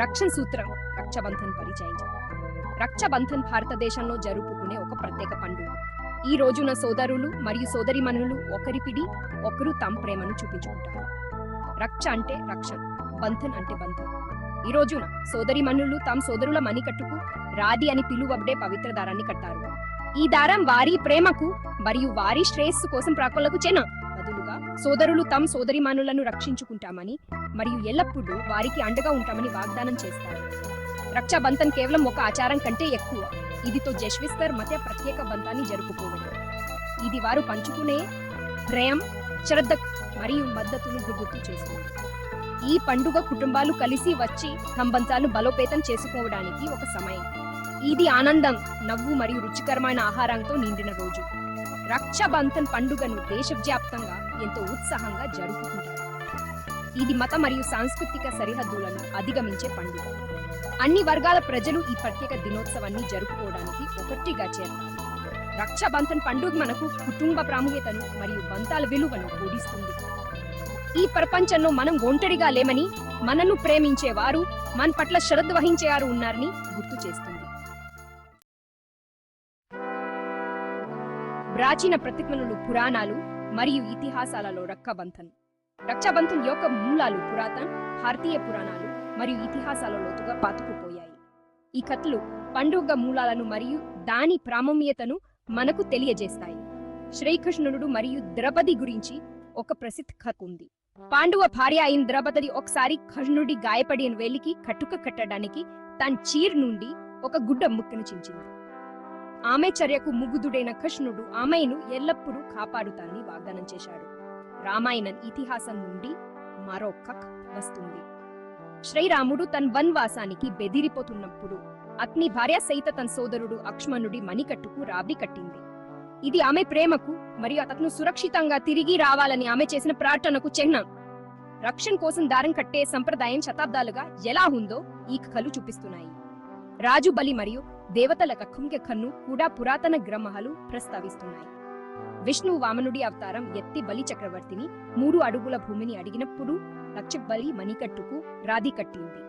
రక్షణ సూత్రం రక్షబంధన్ పరిచయించారు రక్షబంధన్ భారతదేశంలో జరుపుకునే ఒక ప్రత్యేక పండుగ. ఈ రోజున సోదరులు మరియు సోదరిమణులు ఒకరి పిడి ఒకరు తమ ప్రేమను చూపించుకుంటారు. రక్ష అంటే రక్షణ బంధన్ అంటే బంధం. ఈ రోజున సోదరిమణులు తమ సోదరుల మణికట్టుకు రాది అని పిలువబడే పవిత్ర దారాన్ని కట్టారు. ఈ దారం వారి ప్రేమకు మరియు వారి శ్రేయస్సు కోసం ప్రాకులకు చేనా. బదులుగా సోదరులు తమ సోదరిమానులను రక్షించుకుంటామని మరియు ఎల్లప్పుడూ వారికి అండగా ఉంటామని వాగ్దానం చేస్తారు. రక్షాబంధన్ కేవలం ఒక ఆచారం కంటే ఎక్కువ. ఇదితో జశ్విస్తర్ మధ్య ప్రత్యేక బంధాన్ని జరుపుకోవడం ఇది వారు పంచుకునే ప్రేమ శ్రద్ధ మరియు మద్దతును గుర్తు చేస్తుంది. ఈ పండుగ కుటుంబాలు కలిసి వచ్చి సంబంధాలు బలోపేతం చేసుకోవడానికి ఒక సమయం. ఇది ఆనందం నవ్వు మరియు రుచికరమైన ఆహారంతో నిండిన రోజు. రక్షాబంధన్ పండుగను దేశవ్యాప్తంగా ఎంతో ఉత్సాహంగా జరుపుకుంటారు. ఇది మత మరియు సాంస్కృతిక సరిహద్దులను అధిగమించే పండుగ. అన్ని వర్గాల ప్రజలు ఈ ప్రత్యేక దినోత్సవాన్ని జరుపుకోవడానికి ఒకటిగా చేరతారు. రక్షాబంధన్ పండుగ మనకు కుటుంబ ప్రాముఖ్యతను మరియు బంధాల విలువను కూడిస్తుంది ఈ ప్రపంచంలో మనం ఒంటరిగా లేమని మనను ప్రేమించేవారు మన పట్ల శ్రద్ధ వహించేవారు ఉన్నారని గుర్తు చేస్తుంది. ప్రాచీన ప్రతిజ్ఞలు పురాణాలు మరియు ఇతిహాసాలలో రక్షాబంధన్. రక్షాబంధన్ యొక్క మూలాలు పురాతన భారతీయ పురాణాలు మరియు ఇతిహాసాల లోతుగా పాతుకుపోయాయి. ఈ కథలు పండుగ మూలాలను మరియు దాని ప్రాముఖ్యతను మనకు తెలియజేస్తాయి. శ్రీకృష్ణుడు మరియు ద్రౌపది గురించి ఒక ప్రసిద్ధ కథ ఉంది. పాండవ భార్య అయిన ద్రౌపది ఒకసారి కృష్ణుడి గాయపడిన వేలికి కట్టుక కట్టడానికి తన చీర్ నుండి ఒక గుడ్డ ముక్కను చించింది. ఆమె చర్యకు ముగ్ధుడైన కృష్ణుడు ఆమెను ఎల్లప్పుడూ కాపాడుతానని వాగ్దానం చేశాడు. రామాయణం ఇతిహాసం నుండి మరో కథ వస్తుంది. శ్రీరాముడు తన వన్వాసానికి బెదిరిపోతున్నప్పుడు అగ్ని భార్య సైత తన సోదరుడు అక్ష్మణుడి మణికట్టుకు రాబి కట్టింది. ఇది ఆమె ప్రేమకు మరియు అతను సురక్షితంగా తిరిగి రావాలని ఆమె చేసిన ప్రార్థనకు చిహ్నం. రక్షణ కోసం దారం కట్టే సంప్రదాయం శతాబ్దాలుగా ఎలా ఉందో ఈ కథలు చూపిస్తున్నాయి. రాజు బలి మరియు దేవతల కక్కుంకె కన్ను కూడా పురాతన గ్రంథాలు ప్రస్తావిస్తున్నాయి. విష్ణు వామనుడి అవతారం ఎత్తి బలి చక్రవర్తిని మూడు అడుగుల భూమిని అడిగినప్పుడు లక్ష బలి మణికట్టుకు రాధి కట్టింది.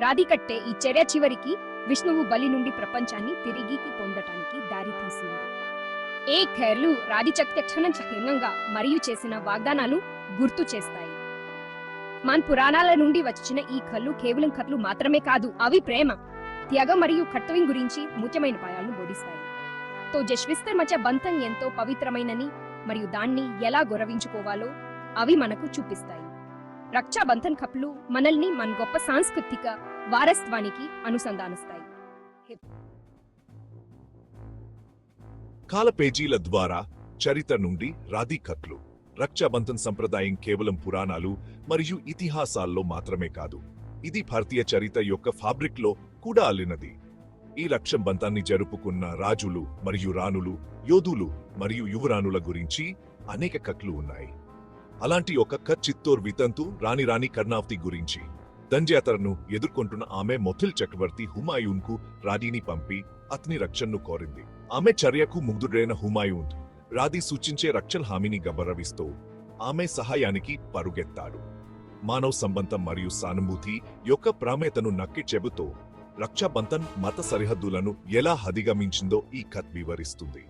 రాధి కట్టే ఈ చర్య చివరికి విష్ణువు బలి నుండి ప్రపంచాన్ని తిరిగి పొందటానికి దారి తీసింది. ఏ ఖైర్లు రాది చక్ర మరియు చేసిన వాగ్దానాలు గుర్తు చేస్తాయి. మన పురాణాల నుండి వచ్చిన ఈ కళ్ళు కేవలం కథలు మాత్రమే కాదు అవి ప్రేమ. త్యాగం మరియు కర్తవ్యం గురించి ముఖ్యమైన పాయాలను బోధిస్తాయి. తో జశ్విస్తర్ మధ్య బంధం ఎంతో పవిత్రమైనని మరియు దాన్ని ఎలా గౌరవించుకోవాలో అవి మనకు చూపిస్తాయి. రక్షాబంధన్ కప్లు మనల్ని మన గొప్ప సాంస్కృతిక వారసత్వానికి అనుసంధానిస్తాయి. కాలపేజీల ద్వారా చరిత్ర నుండి రాధీ కథలు రక్షాబంధన్ సంప్రదాయం కేవలం పురాణాలు మరియు ఇతిహాసాల్లో మాత్రమే కాదు. ఇది భారతీయ చరిత్ర యొక్క ఫాబ్రిక్లో కూడా అల్లినది. ఈ రక్షాబంధాన్ని జరుపుకున్న రాజులు మరియు రాణులు యోధులు మరియు యువరాణుల గురించి అనేక కట్లు ఉన్నాయి. అలాంటి ఒక కత్ చిత్తోర్ వితంతు రాణి రాణి కర్ణావతి గురించి. దంజయాతరను ఎదుర్కొంటున్న ఆమె మొథిల్ చక్రవర్తి హుమాయూన్కు రాణిని పంపి అతని రక్షణను కోరింది. ఆమె చర్యకు ముగ్ధుడైన హుమాయూన్ రాధి సూచించే రక్షణ హామీని గౌరవిస్తూ ఆమె సహాయానికి పరుగెత్తాడు. మానవ సంబంధం మరియు సానుభూతి యొక్క ప్రామేతను నక్కి చెబుతూ రక్షాబంధన్ మత సరిహద్దులను ఎలా అధిగమించిందో ఈ కథ వివరిస్తుంది.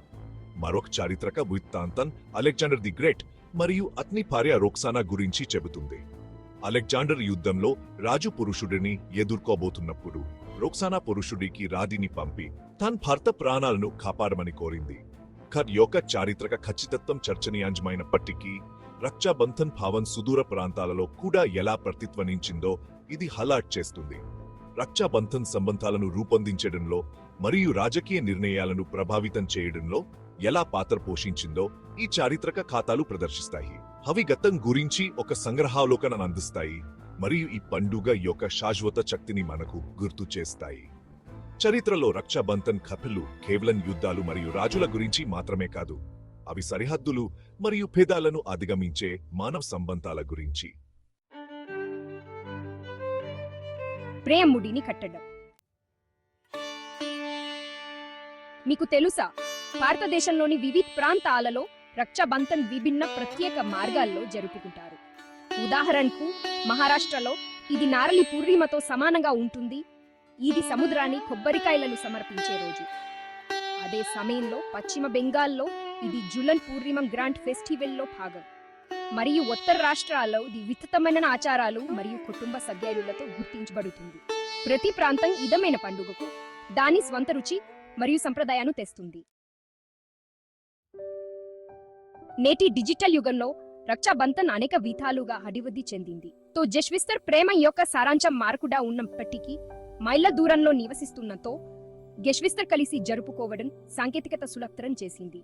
మరొక చారిత్రక వృత్తాంతం అలెగ్జాండర్ ది గ్రేట్ మరియు అతని భార్య రోక్సానా గురించి చెబుతుంది. అలెగ్జాండర్ యుద్ధంలో రాజు పురుషుడిని ఎదుర్కోబోతున్నప్పుడు రోక్సానా పురుషుడికి రాధిని పంపి తన భర్త ప్రాణాలను కాపాడమని కోరింది. ఖర్ యొక్క చారిత్రక ఖచ్చితత్వం చర్చనీయాంజమైనప్పటికీ రక్షాబంధన్ భావన్ సుదూర ప్రాంతాలలో కూడా ఎలా ప్రతిధ్వనించిందో ఇది హలాట్ చేస్తుంది. రక్షాబంధన్ సంబంధాలను రూపొందించడంలో మరియు రాజకీయ నిర్ణయాలను ప్రభావితం చేయడంలో ఎలా పాత్ర పోషించిందో ఈ చారిత్రక ఖాతాలు ప్రదర్శిస్తాయి. అవి గతం గురించి ఒక సంగ్రహావలోకన అందిస్తాయి మరియు ఈ పండుగ యొక్క శాశ్వత శక్తిని మనకు గుర్తు చేస్తాయి. చరిత్రలో రక్షాబంధన్ కథలు కేవలం యుద్ధాలు మరియు రాజుల గురించి మాత్రమే కాదు అవి సరిహద్దులు మరియు భేదాలను అధిగమించే మానవ సంబంధాల గురించి. ప్రేముడిని కట్టడం. మీకు తెలుసా? భారతదేశంలోని వివిధ ప్రాంతాలలో రక్షాబంధన్ విభిన్న ప్రత్యేక మార్గాల్లో జరుపుకుంటారు. ఉదాహరణకు మహారాష్ట్రలో ఇది నారలి పూర్ణిమతో సమానంగా ఉంటుంది. ఇది సముద్రాన్ని కొబ్బరికాయలను సమర్పించే రోజు. అదే సమయంలో పశ్చిమ బెంగాల్లో ఇది జులన్ పూర్ణిమ గ్రాండ్ ఫెస్టివల్లో భాగం. మరియు ఉత్తర రాష్ట్రాల్లో ఇది విస్తృతమైన ఆచారాలు మరియు కుటుంబ సభ్యులతో గుర్తించబడుతుంది. ప్రతి ప్రాంతం ఇదమైన పండుగకు దాని స్వంత రుచి మరియు సంప్రదాయాన్ని తెస్తుంది. నేటి డిజిటల్ యుగంలో రక్షాబంధన్ అనేక విధాలుగా అభివృద్ధి చెందింది. తో జస్విస్తర్ ప్రేమ యొక్క సారాంశం మార్కుడా ఉన్నప్పటికీ మైళ్ళ దూరంలో నివసిస్తున్నతో గెష్విస్తర్ కలిసి జరుపుకోవడం సాంకేతికత సులభతరం చేసింది.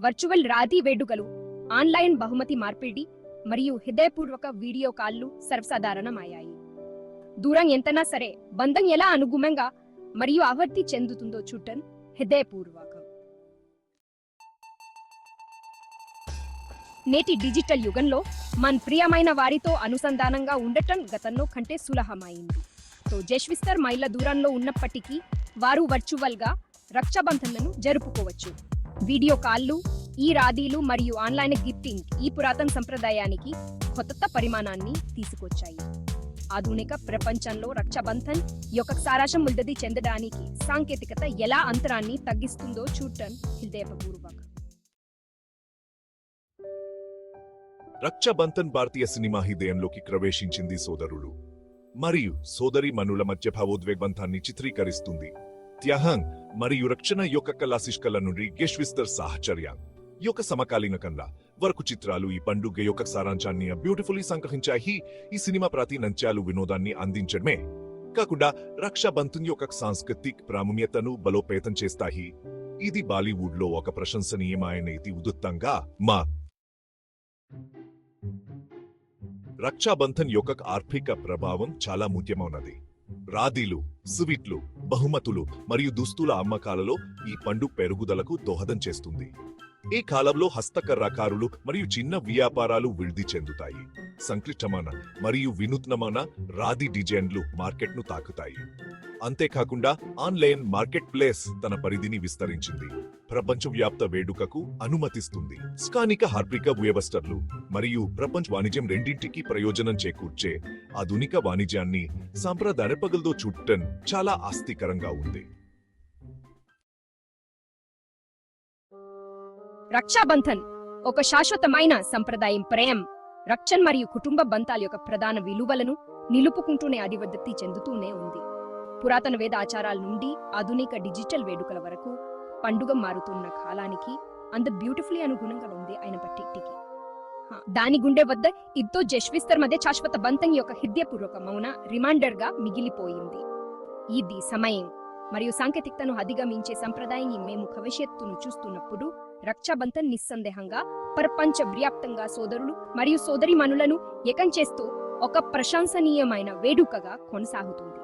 వర్చువల్ రాతి వేడుకలు ఆన్లైన్ బహుమతి మార్పిడి మరియు హృదయపూర్వక వీడియో కాల్లు సర్వసాధారణమయ్యాయి. దూరం ఎంతనా సరే బంధం ఎలా అనుగుణంగా మరియు ఆవర్తి చెందుతుందో చూడటం హృదయపూర్వకం. నేటి డిజిటల్ యుగంలో మన ప్రియమైన వారితో అనుసంధానంగా ఉండటం గతంలో కంటే సులభమైంది. తో జస్విస్తర్ మైళ్ళ దూరంలో ఉన్నప్పటికీ వారు వర్చువల్గా రక్షాబంధనను జరుపుకోవచ్చు. వీడియో కాల్లు ఈ రాదీలు మరియు ఆన్లైన్ గిఫ్టింగ్ ఈ పురాతన సంప్రదాయానికి కొత్త పరిమాణాన్ని తీసుకొచ్చాయి. ఆధునిక ప్రపంచంలో రక్షాబంధన్ యొక్క సారాశం ముల్దది చెందడానికి సాంకేతికత ఎలా అంతరాన్ని తగ్గిస్తుందో చూడటం హృదయపూర్వక. రక్షాబంధన్ భారతీయ సినిమా హృదయంలోకి ప్రవేశించింది సోదరుడు మరియు సోదరి మనుల మధ్య భావోద్వేగబంధాన్ని చిత్రీకరిస్తుంది. త్యహంగ్ మరియు రక్షణ యొక్క కళాశిష్కల నుండి గెష్విస్తర్ సాహచర్యం. యొక్క సమకాలీన కన్నా. వరకు చిత్రాలు ఈ పండుగ యొక్క సారాంశాన్ని బ్యూటిఫుల్లీ సంగ్రహించాయి. ఈ సినిమా ప్రతి నంచాలు వినోదాన్ని అందించడమే. కాకుండా రక్షాబంధన్ యొక్క సాంస్కృతిక ప్రాముణ్యతను బలోపేతం చేస్తాయి. ఇది బాలీవుడ్లో ఒక ప్రశంసనీయమైన ఇది ఉదుత్తంగా మా రక్షాబంధన్ యొక్క ఆర్థిక ప్రభావం చాలా ముఖ్యమైనది. రాదీలు స్వీట్లు బహుమతులు మరియు దుస్తుల అమ్మకాలలో ఈ పండు పెరుగుదలకు దోహదం చేస్తుంది. ఈ కాలంలో హస్తకర్రాకారులు మరియు చిన్న వ్యాపారాలు వృద్ధి చెందుతాయి. సంక్లిష్టమైన మరియు వినూత్నమైన రాది డిజైన్లు మార్కెట్ను తాకుతాయి. అంతేకాకుండా ఆన్లైన్ మార్కెట్ ప్లేస్ తన పరిధిని విస్తరించింది. ప్రపంచవ్యాప్త వేడుకకు అనుమతిస్తుంది. స్థానిక హార్పిక వ్యవస్థలు మరియు ప్రపంచ వాణిజ్యం రెండింటికి ప్రయోజనం చేకూర్చే ఆధునిక వాణిజ్యాన్ని సాంప్రదాయ పగలతో చుట్టన్ చాలా ఆస్తికరంగా ఉంది. రక్షాబంధన్ ఒక శాశ్వతమైన సంప్రదాయం ప్రేమ రక్షణ మరియు కుటుంబ బంధాల యొక్క ప్రధాన విలువలను నిలుపుకుంటూనే అభివృద్ధి చెందుతూనే ఉంది. పురాతన వేద ఆచారాల నుండి ఆధునిక డిజిటల్ వేడుకల వరకు పండుగ మారుతున్న కాలానికి అంత బ్యూటిఫుల్లీ అనుగుణంగా ఉంది ఆయన పట్టికి దాని గుండె వద్ద ఇద్దో జస్విస్తర్ మధ్య శాశ్వత బంధం యొక్క హృదయపూర్వక మౌన రిమైండర్గా మిగిలిపోయింది. ఇది సమయం. మరియు సాంకేతికతను అధిగమించే సంప్రదాయాన్ని మేము భవిష్యత్తును చూస్తున్నప్పుడు రక్షాబంధన్ నిస్సందేహంగా ప్రపంచ వ్యాప్తంగా సోదరులు మరియు సోదరిమణులను ఏకం చేస్తూ ఒక ప్రశంసనీయమైన వేడుకగా కొనసాగుతుంది.